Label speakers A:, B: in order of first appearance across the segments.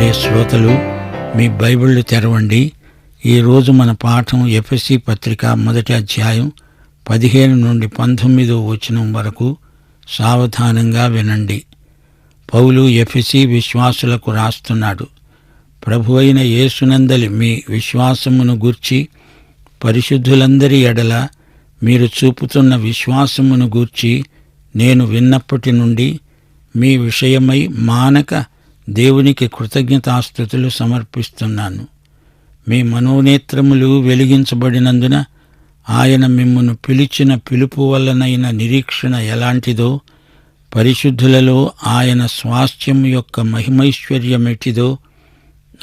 A: ప్రియ శ్రోతలు మీ బైబిళ్ళు తెరవండి. ఈరోజు మన పాఠం ఎఫ్ఎస్సి పత్రిక మొదటి అధ్యాయం పదిహేను నుండి పంతొమ్మిదో వచనం వరకు సావధానంగా వినండి. పౌలు ఎఫ్ఎసి విశ్వాసులకు రాస్తున్నాడు. ప్రభు అయిన యేసునందలి మీ విశ్వాసమును గూర్చి పరిశుద్ధులందరి ఎడల మీరు చూపుతున్న విశ్వాసమును గూర్చి నేను విన్నప్పటి నుండి మీ విషయమై మానక దేవునికి కృతజ్ఞతాస్థుతులు సమర్పిస్తున్నాను. మీ మనోనేత్రములు వెలిగించబడినందున ఆయన మిమ్మను పిలిచిన పిలుపు వల్లనైన నిరీక్షణ ఎలాంటిదో పరిశుద్ధులలో ఆయన స్వాస్థ్యం యొక్క మహిమైశ్వర్యమెటిదో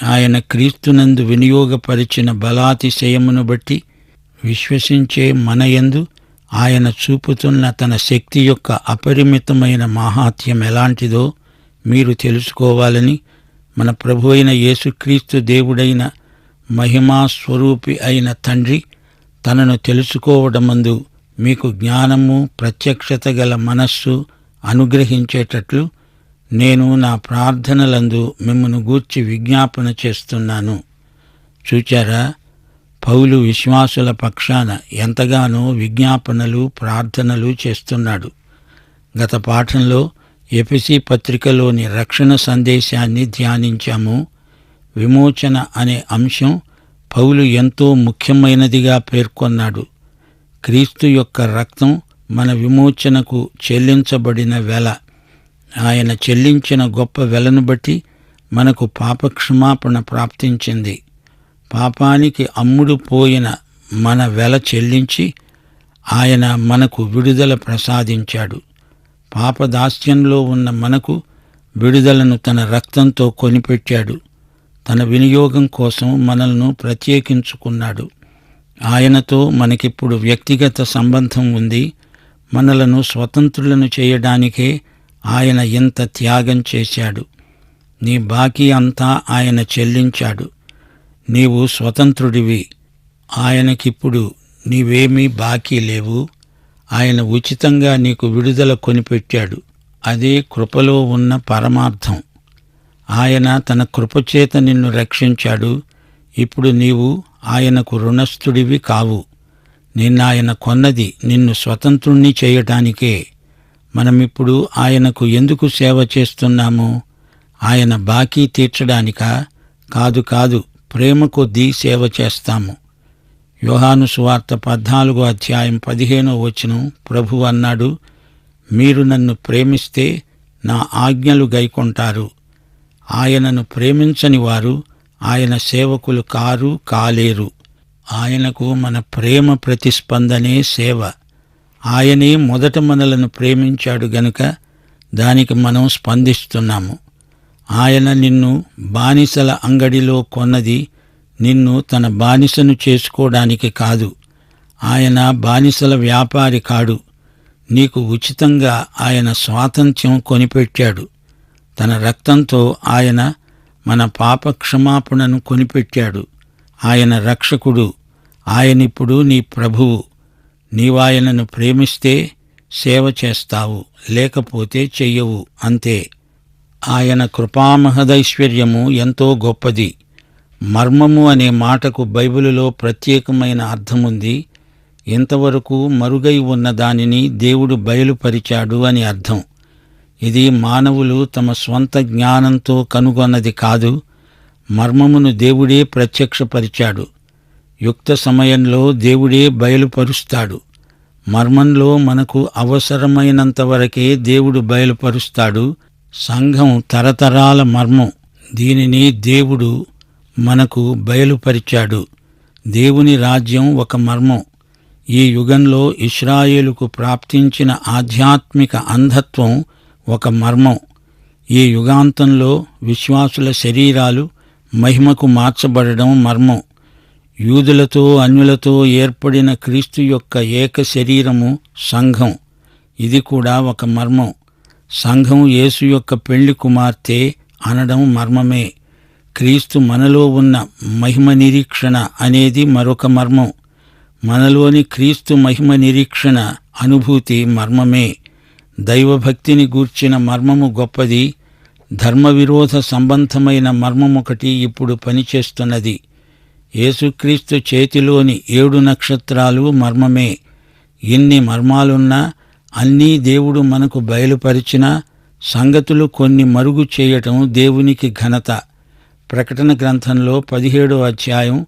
A: ఆయన క్రీస్తునందు వినియోగపరిచిన బలాతిశయమును బట్టి విశ్వసించే మనయందు ఆయన చూపుతున్న తన శక్తి యొక్క అపరిమితమైన మాహాత్యం ఎలాంటిదో మీరు తెలుసుకోవాలని మన ప్రభు అయిన యేసుక్రీస్తు దేవుడైన మహిమా స్వరూపి అయిన తండ్రి తనను తెలుసుకోవడమందు మీకు జ్ఞానము ప్రత్యక్షత గల మనస్సు అనుగ్రహించేటట్లు నేను నా ప్రార్థనలందు మిమ్మను గూర్చి విజ్ఞాపన చేస్తున్నాను. చూచారా? పౌలు విశ్వాసుల పక్షాన ఎంతగానో విజ్ఞాపనలు ప్రార్థనలు చేస్తున్నాడు. గత పాఠంలో ఎపిసి పత్రికలోని రక్షణ సందేశాన్ని ధ్యానించాము. విమోచన అనే అంశం పౌలు ఎంతో ముఖ్యమైనదిగా పేర్కొన్నాడు. క్రీస్తు యొక్క రక్తం మన విమోచనకు చెల్లించబడిన వెల. ఆయన చెల్లించిన గొప్ప వెలను బట్టి మనకు పాపక్షమాపణ ప్రాప్తించింది. పాపానికి అమ్ముడు పోయిన మన వెల చెల్లించి ఆయన మనకు విడుదల ప్రసాదించాడు. పాపదాస్యంలో ఉన్న మనకు విడుదలను తన రక్తంతో కొనిపెట్టాడు. తన వినియోగం కోసం మనల్ని ప్రత్యేకించుకున్నాడు. ఆయనతో మనకిప్పుడు వ్యక్తిగత సంబంధం ఉంది. మనలను స్వతంత్రులను చేయడానికే ఆయన ఇంత త్యాగం చేశాడు. నీ బాకీ అంతా ఆయన చెల్లించాడు. నీవు స్వతంత్రుడివి. ఆయనకిప్పుడు నీవేమీ బాకీ లేవు. ఆయన ఉచితంగా నీకు విడుదల కొనిపెట్టాడు. అదే కృపలో ఉన్న పరమార్థం. ఆయన తన కృపచేత నిన్ను రక్షించాడు. ఇప్పుడు నీవు ఆయనకు రుణస్థుడివి కావు. నిన్నాయన కొన్నది నిన్ను స్వతంత్రుణ్ణి చేయటానికే. మనమిప్పుడు ఆయనకు ఎందుకు సేవ చేస్తున్నాము? ఆయన బాకీ తీర్చడానికా? కాదు కాదు ప్రేమ కొద్దీ సేవ చేస్తాము. యోహాను సువార్త పద్నాలుగో అధ్యాయం పదిహేనో వచనం ప్రభు అన్నాడు మీరు నన్ను ప్రేమిస్తే నా ఆజ్ఞలు గైకొంటారు. ఆయనను ప్రేమించని వారు ఆయన సేవకులు కారు కాలేరు. ఆయనకు మన ప్రేమ ప్రతిస్పందనే సేవ. ఆయనే మొదట మనలను ప్రేమించాడు గనుక దానికి మనం స్పందిస్తున్నాము. ఆయన నిన్ను బానిసల అంగడిలో కొన్నది నిన్ను తన బానిసను చేసుకోవడానికి కాదు. ఆయన బానిసల వ్యాపారి కాడు. నీకు ఉచితంగా ఆయన స్వాతంత్ర్యం కొనిపెట్టాడు. తన రక్తంతో ఆయన మన పాప క్షమాపణను కొనిపెట్టాడు. ఆయన రక్షకుడు. ఆయనిప్పుడు నీ ప్రభువు. నీవాయనను ప్రేమిస్తే సేవ చేస్తావు. లేకపోతే చెయ్యవు. అంతే. ఆయన కృపామహదైశ్వర్యము ఎంతో గొప్పది. మర్మము అనే మాటకు బైబిలులో ప్రత్యేకమైన అర్థముంది. ఇంతవరకు మరుగై ఉన్న దానిని దేవుడు బయలుపరిచాడు అని అర్థం. ఇది మానవులు తమ స్వంత జ్ఞానంతో కనుగొన్నది కాదు మర్మమును దేవుడే ప్రత్యక్షపరిచాడు. యుక్త సమయంలో దేవుడే బయలుపరుస్తాడు. మర్మంలో మనకు అవసరమైనంత వరకే దేవుడు బయలుపరుస్తాడు. సంఘం తరతరాల మర్మం. దీనిని దేవుడు మనకు బయలుపరిచాడు. దేవుని రాజ్యం ఒక మర్మం. ఈ యుగంలో ఇస్రాయేలుకు ప్రాప్తించిన ఆధ్యాత్మిక అంధత్వం ఒక మర్మం. ఈ యుగాంతంలో విశ్వాసుల శరీరాలు మహిమకు మార్చబడడం మర్మం. యూదులతో అన్యులతో ఏర్పడిన క్రీస్తు యొక్క ఏక శరీరము సంఘం. ఇది కూడా ఒక మర్మం. సంఘం యేసు యొక్క పెళ్ళి కుమార్తె అనడం మర్మమే. క్రీస్తు మనలో ఉన్న మహిమ నిరీక్షణ అనేది మరొక మర్మం. మనలోని క్రీస్తు మహిమ నిరీక్షణ అనుభూతి మర్మమే. దైవభక్తిని గూర్చిన మర్మము గొప్పది. ధర్మవిరోధ సంబంధమైన మర్మమొకటి ఇప్పుడు పనిచేస్తున్నది. యేసుక్రీస్తు చేతిలోని ఏడు నక్షత్రాలు మర్మమే. ఎన్ని మర్మాలున్నా అన్నీ దేవుడు మనకు బయలుపరిచినా సంగతులు కొన్ని మరుగు చేయటం దేవునికి ఘనత. ప్రకటన గ్రంథంలో పదిహేడో అధ్యాయం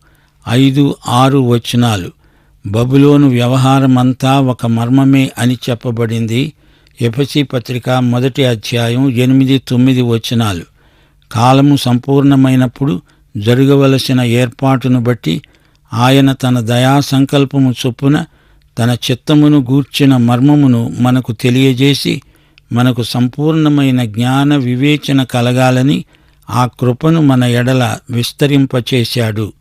A: ఐదు ఆరు వచనాలు. బబులోను వ్యవహారమంతా ఒక మర్మమే అని చెప్పబడింది. ఎఫసి పత్రిక మొదటి అధ్యాయం ఎనిమిది తొమ్మిది వచనాలు. కాలము సంపూర్ణమైనప్పుడు జరగవలసిన ఏర్పాటును బట్టి ఆయన తన దయా సంకల్పము చొప్పున తన చిత్తమును గూర్చిన మర్మమును మనకు తెలియజేసి మనకు సంపూర్ణమైన జ్ఞాన వివేచన కలగాలని ఆ కృపను మన ఎడల విస్తరింపచేశాడు.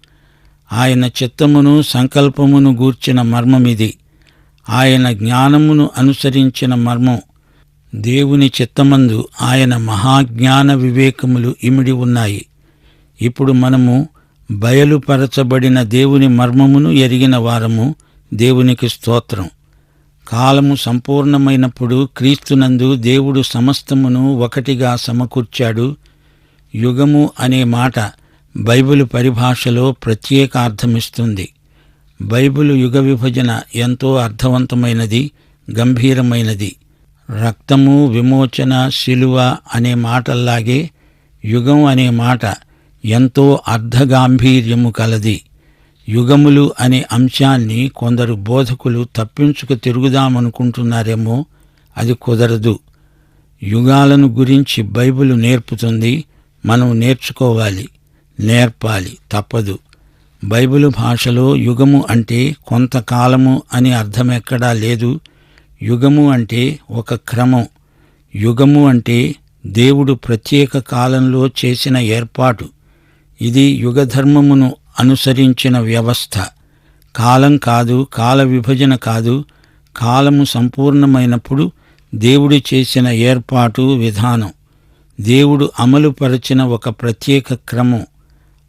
A: ఆయన చిత్తమును సంకల్పమును గూర్చిన మర్మమిది. ఆయన జ్ఞానమును అనుసరించిన మర్మం దేవుని చిత్తమందు ఆయన మహాజ్ఞాన వివేకములు ఇమిడి ఉన్నాయి. ఇప్పుడు మనము బయలుపరచబడిన దేవుని మర్మమును ఎరిగిన వారము దేవునికి స్తోత్రం. కాలము సంపూర్ణమైనప్పుడు క్రీస్తునందు దేవుడు సమస్తమును ఒకటిగా సమకూర్చాడు. యుగము అనే మాట బైబిల్ పరిభాషలో ప్రత్యేక అర్థమిస్తుంది బైబిల్ యుగ విభజన ఎంతో అర్థవంతమైనది గంభీరమైనది. రక్తము విమోచన శిలువ అనే మాటల్లాగే యుగం అనే మాట ఎంతో అర్ధగాంభీర్యము కలది. యుగములు అనే అంశాన్ని కొందరు బోధకులు తప్పించుకు తిరుగుదామనుకుంటున్నారేమో అది కుదరదు. యుగాలను గురించి బైబిలు నేర్పుతుంది మనం నేర్చుకోవాలి నేర్పాలి తప్పదు. బైబిల్ భాషలో యుగము అంటే కొంతకాలము అని అర్థమెక్కడా లేదు. యుగము అంటే ఒక క్రమం. యుగము అంటే దేవుడు ప్రత్యేక కాలంలో చేసిన ఏర్పాటు. ఇది యుగధర్మమును అనుసరించిన వ్యవస్థ. కాలం కాదు కాల విభజన కాదు కాలము సంపూర్ణమైనప్పుడు దేవుడు చేసిన ఏర్పాటు విధానం. దేవుడు అమలుపరచిన ఒక ప్రత్యేక క్రమం.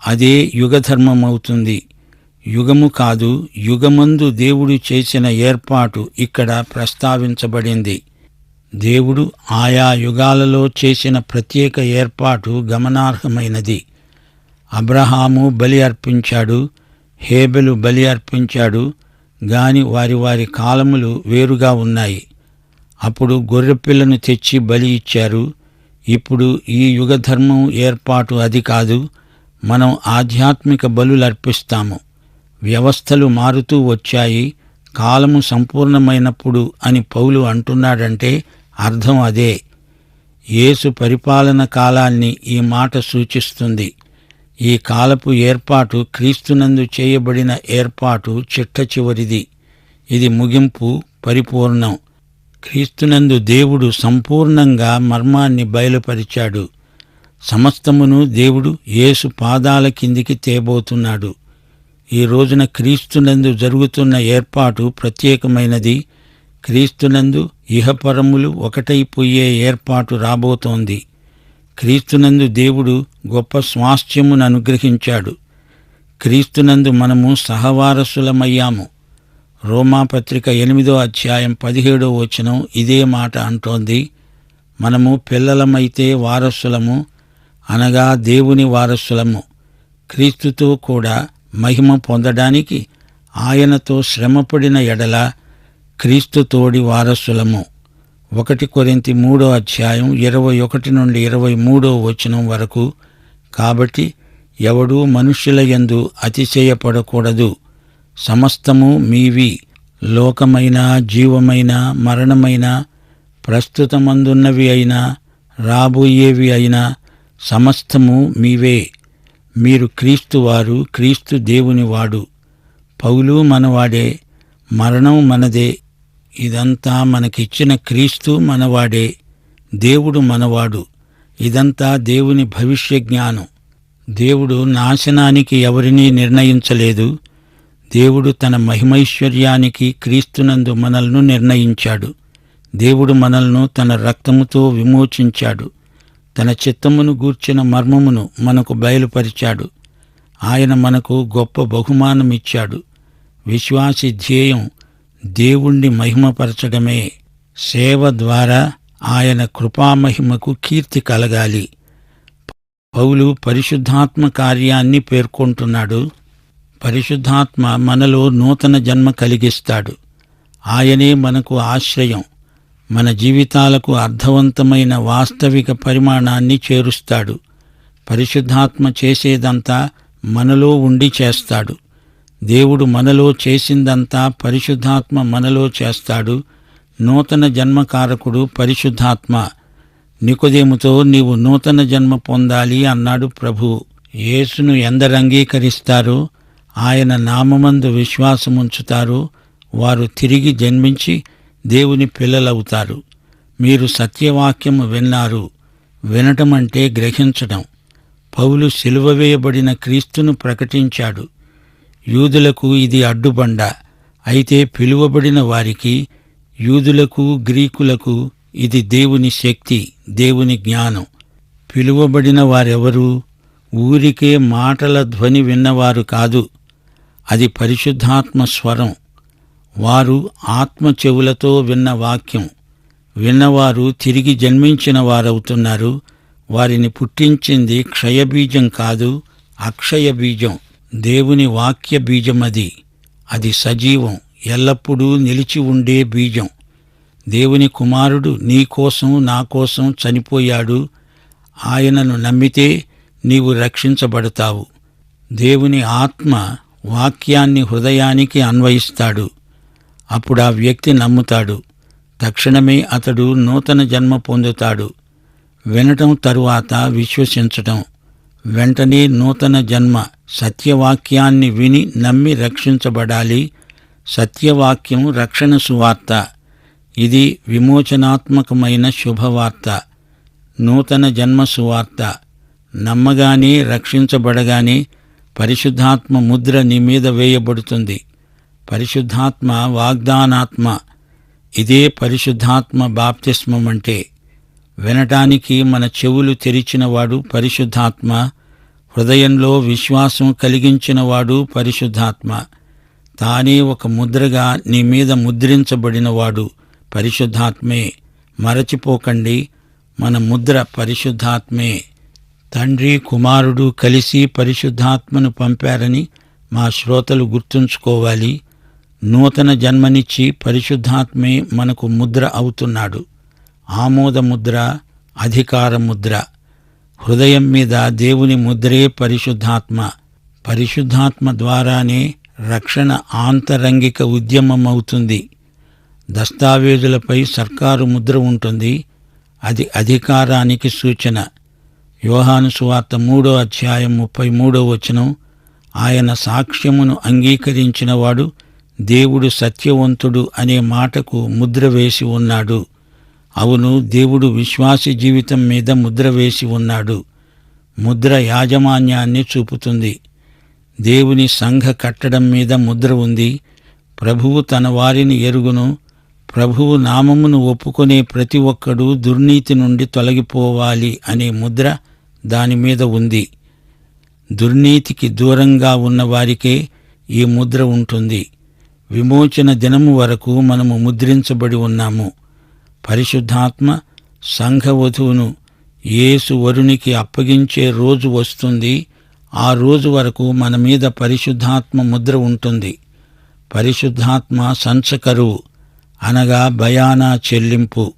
A: అదే యుగధర్మమవుతుంది. యుగము కాదు యుగమందు దేవుడు చేసిన ఏర్పాటు ఇక్కడ ప్రస్తావించబడింది. దేవుడు ఆయా యుగాలలో చేసిన ప్రత్యేక ఏర్పాటు గమనార్హమైనది. అబ్రహాము బలి అర్పించాడు హేబెలు బలి అర్పించాడు గాని వారి వారి కాలములు వేరుగా ఉన్నాయి. అప్పుడు గొర్రెపిల్లను తెచ్చి బలి ఇచ్చారు ఇప్పుడు ఈ యుగధర్మం ఏర్పాటు అది కాదు మనం ఆధ్యాత్మిక బలులర్పిస్తాము. వ్యవస్థలు మారుతూ వచ్చాయి కాలము సంపూర్ణమైనప్పుడు అని పౌలు అంటున్నాడంటే అర్థం అదే. యేసు పరిపాలన కాలాన్ని ఈ మాట సూచిస్తుంది. ఈ కాలపు ఏర్పాటు క్రీస్తునందు చేయబడిన ఏర్పాటు చిట్ట చివరిది. ఇది ముగింపు పరిపూర్ణం. క్రీస్తునందు దేవుడు సంపూర్ణంగా మర్మాన్ని బయలుపరిచాడు. సమస్తమును దేవుడు యేసు పాదాల కిందికి తేబోతున్నాడు. ఈ రోజున క్రీస్తునందు జరుగుతున్న ఏర్పాటు ప్రత్యేకమైనది. క్రీస్తునందు ఇహపరములు ఒకటైపోయే ఏర్పాటు రాబోతోంది. క్రీస్తునందు దేవుడు గొప్ప స్వాస్థ్యమును అనుగ్రహించాడు. క్రీస్తునందు మనము సహవారసులమయ్యాము. రోమాపత్రిక ఎనిమిదో అధ్యాయం పదిహేడో వచనం ఇదే మాట అంటోంది. మనము పిల్లలమైతే వారసులము అనగా దేవుని వారసులము. క్రీస్తుతో కూడా మహిమ పొందడానికి ఆయనతో శ్రమపడిన ఎడల క్రీస్తు తోడి వారసులము. ఒకటి కొరింతి మూడో అధ్యాయం ఇరవై ఒకటి నుండి ఇరవై మూడో వచనం వరకు కాబట్టి ఎవడూ మనుష్యుల యందు అతిశయపడకూడదు. సమస్తము మీవి. లోకమైన జీవమైన మరణమైన ప్రస్తుతమందున్నవి అయినా రాబోయేవి అయినా సమస్తము మీవే. మీరు క్రీస్తు వారు క్రీస్తు దేవుని వాడు. పౌలు మనవాడే మరణం మనదే. ఇదంతా మనకిచ్చిన క్రీస్తు మనవాడే దేవుడు మనవాడు. ఇదంతా దేవుని భవిష్య జ్ఞానం దేవుడు నాశనానికి ఎవరినీ నిర్ణయించలేదు. దేవుడు తన మహిమైశ్వర్యానికి క్రీస్తునందు మనల్ను నిర్ణయించాడు. దేవుడు మనల్ను తన రక్తముతో విమోచించాడు. తన చిత్తమును గూర్చిన మర్మమును మనకు బయలుపరిచాడు. ఆయన మనకు గొప్ప బహుమానమిచ్చాడు. విశ్వాసి ధ్యేయం దేవుణ్ణి మహిమపరచడమే. సేవ ద్వారా ఆయన కృపామహిమకు కీర్తి కలగాలి. పౌలు పరిశుద్ధాత్మ కార్యాన్ని పేర్కొంటున్నాడు. పరిశుద్ధాత్మ మనలో నూతన జన్మ కలిగిస్తాడు. ఆయనే మనకు ఆశ్రయం. మన జీవితాలకు అర్థవంతమైన వాస్తవిక పరిమాణాన్ని చేరుస్తాడు. పరిశుద్ధాత్మ చేసేదంతా మనలో ఉండి చేస్తాడు. దేవుడు మనలో చేసిందంతా పరిశుద్ధాత్మ మనలో చేస్తాడు. నూతన జన్మకారకుడు పరిశుద్ధాత్మ. నికుదేముతో నీవు నూతన జన్మ పొందాలి అన్నాడు ప్రభు. యేసును ఎందరంగీకరిస్తారో ఆయన నామమందు విశ్వాసముంచుతారు. వారు తిరిగి జన్మించి దేవుని పిల్లలవుతారు. మీరు సత్యవాక్యము విన్నారు. వినటం అంటే గ్రహించడం పౌలు సిలువ వేయబడిన క్రీస్తును ప్రకటించాడు. యూదులకు ఇది అడ్డుబండ. అయితే పిలువబడిన వారికి యూదులకు గ్రీకులకు ఇది దేవుని శక్తి దేవుని జ్ఞానం. పిలువబడిన వారెవరు? ఊరికే మాటల ధ్వని విన్నవారు కాదు. అది పరిశుద్ధాత్మ స్వరం. వారు ఆత్మ చెవులతో విన్న వాక్యం. విన్నవారు తిరిగి జన్మించిన వారవుతున్నారు. వారిని పుట్టించింది క్షయబీజం కాదు అక్షయ బీజం దేవుని వాక్య బీజమది అది. సజీవం ఎల్లప్పుడూ నిలిచి ఉండే బీజం. దేవుని కుమారుడు నీకోసం నా కోసం చనిపోయాడు. ఆయనను నమ్మితే నీవు రక్షించబడతావు. దేవుని ఆత్మ వాక్యాన్ని హృదయానికి అన్వయిస్తాడు. అప్పుడు ఆ వ్యక్తి నమ్ముతాడు. తక్షణమే అతడు నూతన జన్మ పొందుతాడు. వినటం తరువాత విశ్వసించటం. వెంటనే నూతన జన్మ సత్యవాక్యాన్ని విని నమ్మి రక్షించబడాలి. సత్యవాక్యం రక్షణ సువార్త. ఇది విమోచనాత్మకమైన శుభవార్త. నూతన జన్మ సువార్త. నమ్మగానే రక్షించబడగానే పరిశుద్ధాత్మ ముద్ర నీ మీద వేయబడుతుంది. పరిశుద్ధాత్మ వాగ్దానాత్మ. ఇదే పరిశుద్ధాత్మ బాప్తిస్మం అంటే వినటానికి మన చెవులు తెరిచినవాడు పరిశుద్ధాత్మ హృదయంలో విశ్వాసం కలిగించినవాడు పరిశుద్ధాత్మ. తానే ఒక ముద్రగా నీ మీద ముద్రించబడినవాడు పరిశుద్ధాత్మే. మరచిపోకండి మన ముద్ర పరిశుద్ధాత్మే. తండ్రి కుమారుడు కలిసి పరిశుద్ధాత్మను పంపారని మా శ్రోతలు గుర్తుంచుకోవాలి. నూతన జన్మనిచ్చి పరిశుద్ధాత్మే మనకు ముద్ర అవుతున్నాడు. ఆమోదముద్ర అధికార ముద్ర. హృదయం మీద దేవుని ముద్రే పరిశుద్ధాత్మ. పరిశుద్ధాత్మ ద్వారానే రక్షణ ఆంతరంగిక ఉద్యమమవుతుంది. దస్తావేజులపై సర్కారు ముద్ర ఉంటుంది. అది అధికారానికి సూచన. యోహాను సువార్త మూడో అధ్యాయం ముప్పై మూడో వచనం ఆయన సాక్ష్యమును అంగీకరించినవాడు దేవుడు సత్యవంతుడు అనే మాటకు ముద్ర వేసి ఉన్నాడు. అవును దేవుడు విశ్వాసి జీవితం మీద ముద్ర వేసి ఉన్నాడు. ముద్ర యాజమాన్యాన్ని చూపుతుంది. దేవుని సంఘ కట్టడం మీద ముద్ర ఉంది. ప్రభువు తన వారిని ఎరుగును. ప్రభువు నామమును ఒప్పుకునే ప్రతి ఒక్కడూ దుర్నీతి నుండి తొలగిపోవాలి అనే ముద్ర దాని మీద ఉంది. దుర్నీతికి దూరంగా ఉన్న వారికే ఈ ముద్ర ఉంటుంది. విమోచన దినము వరకు మనము ముద్రించబడి ఉన్నాము. పరిశుద్ధాత్మ సంఘవధువును యేసు వరునికి అప్పగించే రోజు వస్తుంది. ఆ రోజు వరకు మన మీద పరిశుద్ధాత్మ ముద్ర ఉంటుంది. పరిశుద్ధాత్మ సంచకరువు అనగా భయానా చెల్లింపు.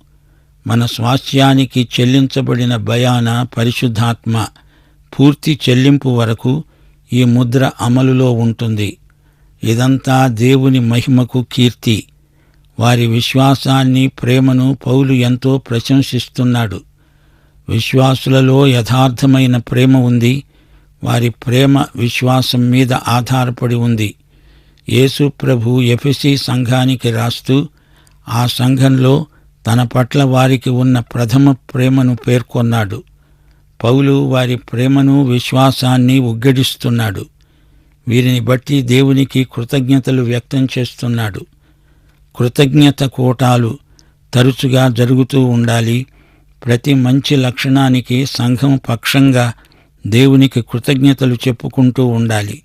A: మన స్వాస్థ్యానికి చెల్లించబడిన భయాన పరిశుద్ధాత్మ పూర్తి చెల్లింపు వరకు ఈ ముద్ర అమలులో ఉంటుంది. ఇదంతా దేవుని మహిమకు కీర్తి. వారి విశ్వాసాన్ని ప్రేమను పౌలు ఎంతో ప్రశంసిస్తున్నాడు. విశ్వాసులలో యథార్థమైన ప్రేమ ఉంది. వారి ప్రేమ విశ్వాసం మీద ఆధారపడి ఉంది. యేసు ప్రభు ఎఫెసి సంఘానికి రాస్తూ ఆ సంఘంలో తన పట్ల వారికి ఉన్న ప్రథమ ప్రేమను పేర్కొన్నాడు. పౌలు వారి ప్రేమను విశ్వాసాన్ని ఉగ్గడిస్తున్నాడు. వీరిని బట్టి దేవునికి కృతజ్ఞతలు వ్యక్తం చేస్తున్నాడు. కృతజ్ఞత కూటాలు తరచుగా జరుగుతూ ఉండాలి. ప్రతి మంచి లక్షణానికి సంఘం పక్షంగా దేవునికి కృతజ్ఞతలు చెప్పుకుంటూ ఉండాలి.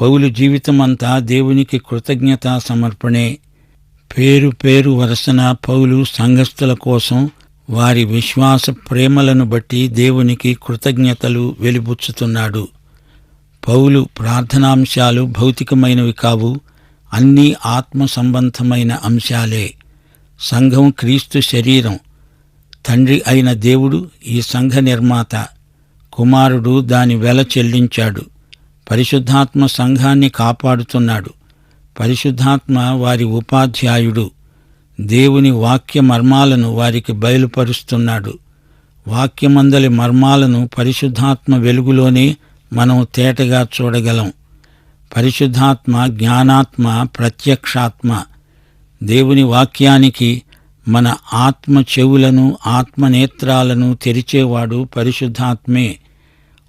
A: పౌలు జీవితమంతా దేవునికి కృతజ్ఞతా సమర్పణే. పేరు పేరు వరసన పౌలు సంఘస్థుల కోసం వారి విశ్వాస ప్రేమలను బట్టి దేవునికి కృతజ్ఞతలు వెలిబుచ్చుతున్నాడు. పౌలు ప్రార్థనాంశాలు భౌతికమైనవి కావు అన్నీ ఆత్మ సంబంధమైన అంశాలే. సంఘం క్రీస్తు శరీరం. తండ్రి అయిన దేవుడు ఈ సంఘ నిర్మాత. కుమారుడు దాని వెల చెల్లించాడు. పరిశుద్ధాత్మ సంఘాన్ని కాపాడుతున్నాడు. పరిశుద్ధాత్మ వారి ఉపాధ్యాయుడు. దేవుని వాక్య మర్మాలను వారికి బయలుపరుస్తున్నాడు. వాక్యమందలి మర్మాలను పరిశుద్ధాత్మ వెలుగులోనే మనం తేటగా చూడగలం. పరిశుద్ధాత్మ జ్ఞానాత్మ ప్రత్యక్షాత్మ. దేవుని వాక్యానికి మన ఆత్మ చెవులను ఆత్మ నేత్రాలను తెరిచేవాడు పరిశుద్ధాత్మే.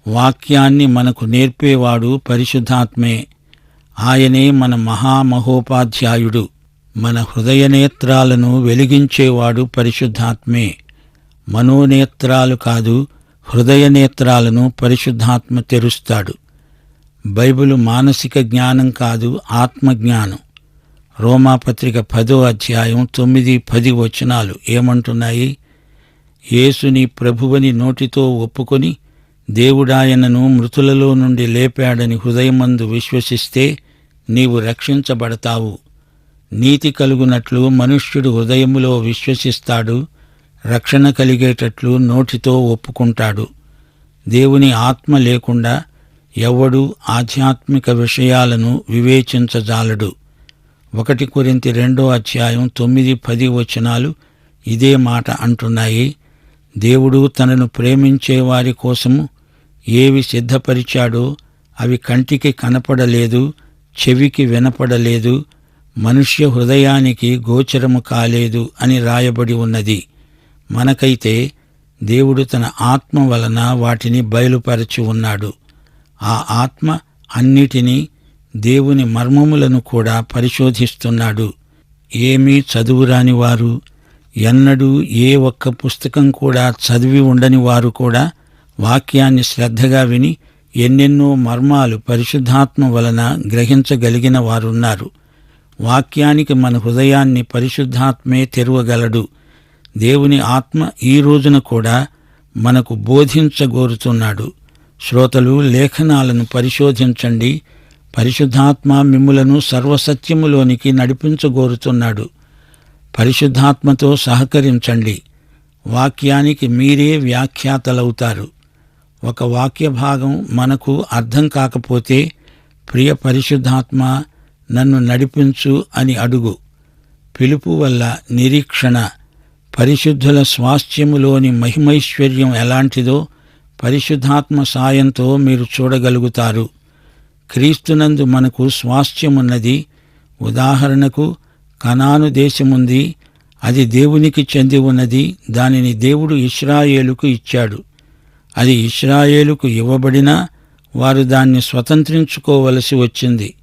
A: వాక్యాన్ని మనకు నేర్పేవాడు పరిశుద్ధాత్మే. ఆయనే మన మహామహోపాధ్యాయుడు. మన హృదయ నేత్రాలను వెలిగించేవాడు పరిశుద్ధాత్మే. మనోనేత్రాలు కాదు హృదయ నేత్రాలను పరిశుద్ధాత్మ తెరుస్తాడు. బైబిలు మానసిక జ్ఞానం కాదు ఆత్మజ్ఞానం. రోమాపత్రిక పదో అధ్యాయం తొమ్మిది పది వచనాలు ఏమంటున్నాయి? యేసుని ప్రభువని నోటితో ఒప్పుకొని దేవుడాయనను మృతులలో నుండి లేపాడని హృదయమందు విశ్వసిస్తే నీవు రక్షించబడతావు. నీతి కలుగునట్లు మనుష్యుడు హృదయములో విశ్వసిస్తాడు రక్షణ కలిగేటట్లు నోటితో ఒప్పుకుంటాడు. దేవుని ఆత్మ లేకుండా ఎవడు ఆధ్యాత్మిక విషయాలను వివేచించజాలడు. ఒకటి కొరింతి రెండో అధ్యాయం తొమ్మిది పది వచనాలు ఇదే మాట అంటున్నాయి. దేవుడు తనను ప్రేమించే వారి కోసము ఏవి సిద్ధపరిచాడో అవి కంటికి కనపడలేదు చెవికి వినపడలేదు మనుష్య హృదయానికి గోచరము కాలేదు అని రాయబడి ఉన్నది. మనకైతే దేవుడు తన ఆత్మ వలన వాటిని బయలుపరచి ఉన్నాడు. ఆ ఆత్మ అన్నిటినీ దేవుని మర్మములను కూడా పరిశోధిస్తున్నాడు. ఏమీ చదువురాని వారు ఎన్నడూ ఏ ఒక్క పుస్తకం కూడా చదివి ఉండని వారు కూడా వాక్యాన్ని శ్రద్ధగా విని ఎన్నెన్నో మర్మాలు పరిశుద్ధాత్మ వలన గ్రహించగలిగిన వారున్నారు. వాక్యానికి మన హృదయాన్ని పరిశుద్ధాత్మే తెరవగలడు. దేవుని ఆత్మ ఈ రోజున కూడా మనకు బోధించగోరుతున్నాడు. శ్రోతలు లేఖనాలను పరిశోధించండి. పరిశుద్ధాత్మ మిమ్ములను సర్వసత్యములోనికి నడిపించగోరుతున్నాడు. పరిశుద్ధాత్మతో సహకరించండి. వాక్యానికి మీరే వ్యాఖ్యాతలవుతారు. ఒక వాక్య భాగం మనకు అర్థం కాకపోతే ప్రియ పరిశుద్ధాత్మ నన్ను నడిపించు అని అడుగు. పిలుపు వల్ల నిరీక్షణ. పరిశుద్ధుల స్వాస్థ్యములోని మహిమైశ్వర్యం ఎలాంటిదో పరిశుద్ధాత్మ సాయంతో మీరు చూడగలుగుతారు. క్రీస్తునందు మనకు స్వాస్థ్యమున్నది. ఉదాహరణకు కనాను దేశముంది. అది దేవునికి చెంది ఉన్నది. దానిని దేవుడు ఇస్రాయేలుకు ఇచ్చాడు. అది ఇస్రాయేలుకు ఇవ్వబడినా వారు దాన్ని స్వతంత్రించుకోవలసి వచ్చింది.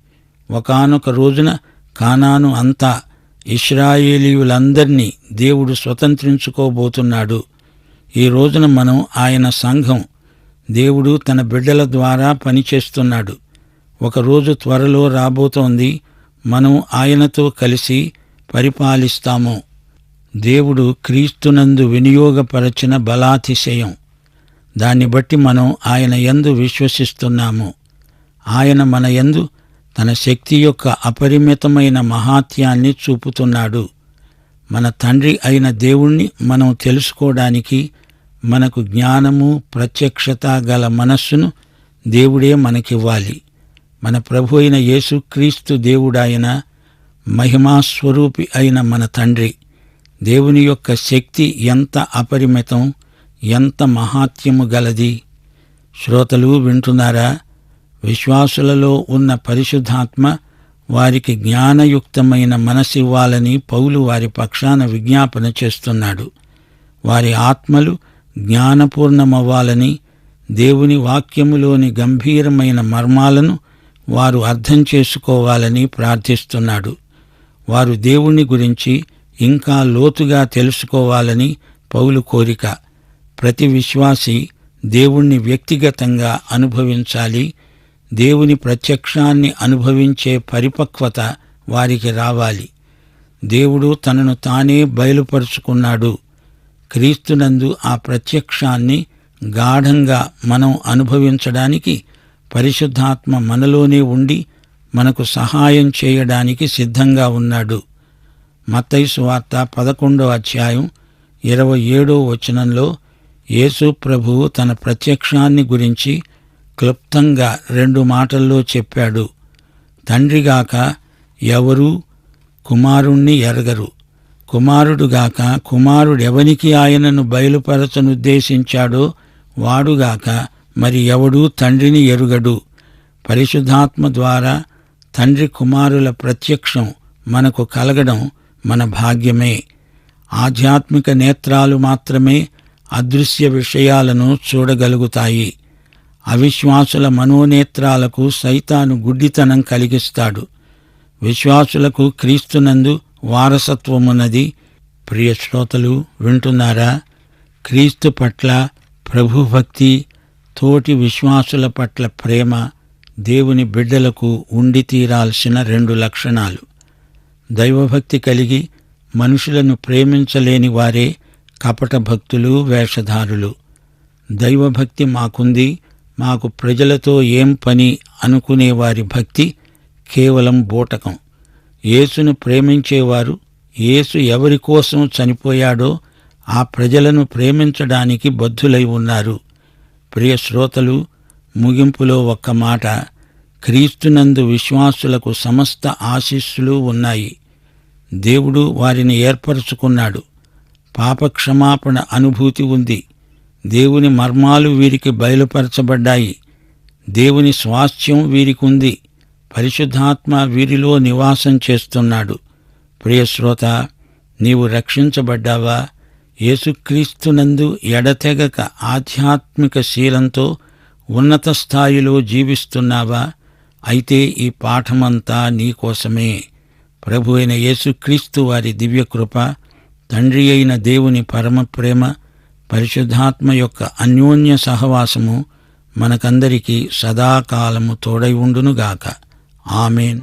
A: ఒకానొక రోజున కానాను అంతా ఇస్రాయేలీయులందరినీ దేవుడు స్వతంత్రించుకోబోతున్నాడు. ఈ రోజున మనం ఆయన సంఘం దేవుడు తన బిడ్డల ద్వారా పనిచేస్తున్నాడు. ఒకరోజు త్వరలో రాబోతోంది మనం ఆయనతో కలిసి పరిపాలిస్తాము. దేవుడు క్రీస్తునందు వినియోగపరచిన బలాతిశయం. దాన్ని బట్టి మనం ఆయన యందు విశ్వసిస్తున్నాము. ఆయన మన యందు తన శక్తి యొక్క అపరిమితమైన మహాత్యాన్ని చూపుతున్నాడు. మన తండ్రి అయిన దేవుణ్ణి మనం తెలుసుకోవడానికి మనకు జ్ఞానము ప్రత్యక్షత గల మనస్సును దేవుడే మనకివ్వాలి. మన ప్రభు అయిన యేసుక్రీస్తు దేవుడాయన మహిమాస్వరూపి అయిన మన తండ్రి. దేవుని యొక్క శక్తి ఎంత అపరిమితం ఎంత మహాత్యము గలది? శ్రోతలు వింటున్నారా? విశ్వాసులలో ఉన్న పరిశుద్ధాత్మ వారికి జ్ఞానయుక్తమైన మనసివ్వాలని పౌలు వారి పక్షాన విజ్ఞాపన చేస్తున్నాడు. వారి ఆత్మలు జ్ఞానపూర్ణమవ్వాలని దేవుని వాక్యములోని గంభీరమైన మర్మాలను వారు అర్థం చేసుకోవాలని ప్రార్థిస్తున్నాడు. వారు దేవుని గురించి ఇంకా లోతుగా తెలుసుకోవాలని పౌలు కోరిక. ప్రతి విశ్వాసి దేవుణ్ణి వ్యక్తిగతంగా అనుభవించాలి. దేవుని ప్రత్యక్షాన్ని అనుభవించే పరిపక్వత వారికి రావాలి. దేవుడు తనను తానే బయలుపరుచుకున్నాడు. క్రీస్తునందు ఆ ప్రత్యక్షాన్ని గాఢంగా మనం అనుభవించడానికి పరిశుద్ధాత్మ మనలోనే ఉండి మనకు సహాయం చేయడానికి సిద్ధంగా ఉన్నాడు. మత్తైసు వార్త పదకొండో అధ్యాయం ఇరవై ఏడో వచనంలో యేసు ప్రభువు తన ప్రత్యక్షాన్ని గురించి క్లుప్తంగా రెండు మాటల్లో చెప్పాడు. తండ్రిగాక ఎవరూ కుమారుణ్ణి ఎరగరు. కుమారుడుగాక కుమారుడెవనికి ఆయనను బయలుపరచనుద్దేశించాడో వాడుగాక మరి ఎవడూ తండ్రిని ఎరుగడు. పరిశుద్ధాత్మ ద్వారా తండ్రి కుమారుల ప్రత్యక్షం మనకు కలగడం మన భాగ్యమే. ఆధ్యాత్మిక నేత్రాలు మాత్రమే అదృశ్య విషయాలను చూడగలుగుతాయి. అవిశ్వాసుల మనోనేత్రాలకు సైతాను గుడ్డితనం కలిగిస్తాడు. విశ్వాసులకు క్రీస్తునందు వారసత్వమున్నది. ప్రియ శ్రోతలు వింటున్నారా? క్రీస్తు పట్ల ప్రభుభక్తి తోటి విశ్వాసుల పట్ల ప్రేమ దేవుని బిడ్డలకు ఉండి తీరాల్సిన రెండు లక్షణాలు. దైవభక్తి కలిగి మనుషులను ప్రేమించలేని వారే కపట భక్తులు వేషధారులు. దైవభక్తి మాకుంది మాకు ప్రజలతో ఏం పని అనుకునే వారి భక్తి కేవలం బూటకం. యేసును ప్రేమించేవారు యేసు ఎవరి కోసం చనిపోయాడో ఆ ప్రజలను ప్రేమించడానికి బద్ధులై ఉన్నారు. ప్రియ శ్రోతలు ముగింపులో ఒక్క మాట. క్రీస్తునందు విశ్వాసులకు సమస్త ఆశీస్సులు ఉన్నాయి. దేవుడు వారిని ఏర్పరచుకున్నాడు. పాపక్షమాపణ అనుభూతి ఉంది. దేవుని మర్మాలు వీరికి బయలుపరచబడ్డాయి. దేవుని స్వాస్థ్యం వీరికుంది. పరిశుద్ధాత్మ వీరిలో నివాసం చేస్తున్నాడు. ప్రియశ్రోత నీవు రక్షించబడ్డావా? యేసుక్రీస్తునందు ఎడతెగక ఆధ్యాత్మిక శీలంతో ఉన్నత స్థాయిలో జీవిస్తున్నావా? అయితే ఈ పాఠమంతా నీకోసమే ప్రభు అయిన యేసుక్రీస్తు వారి దివ్యకృప తండ్రి అయిన దేవుని పరమ ప్రేమ పరిశుద్ధాత్మ యొక్క అన్యోన్య సహవాసము మనకందరికీ సదాకాలము తోడై ఉండునుగాక. ఆమెన్.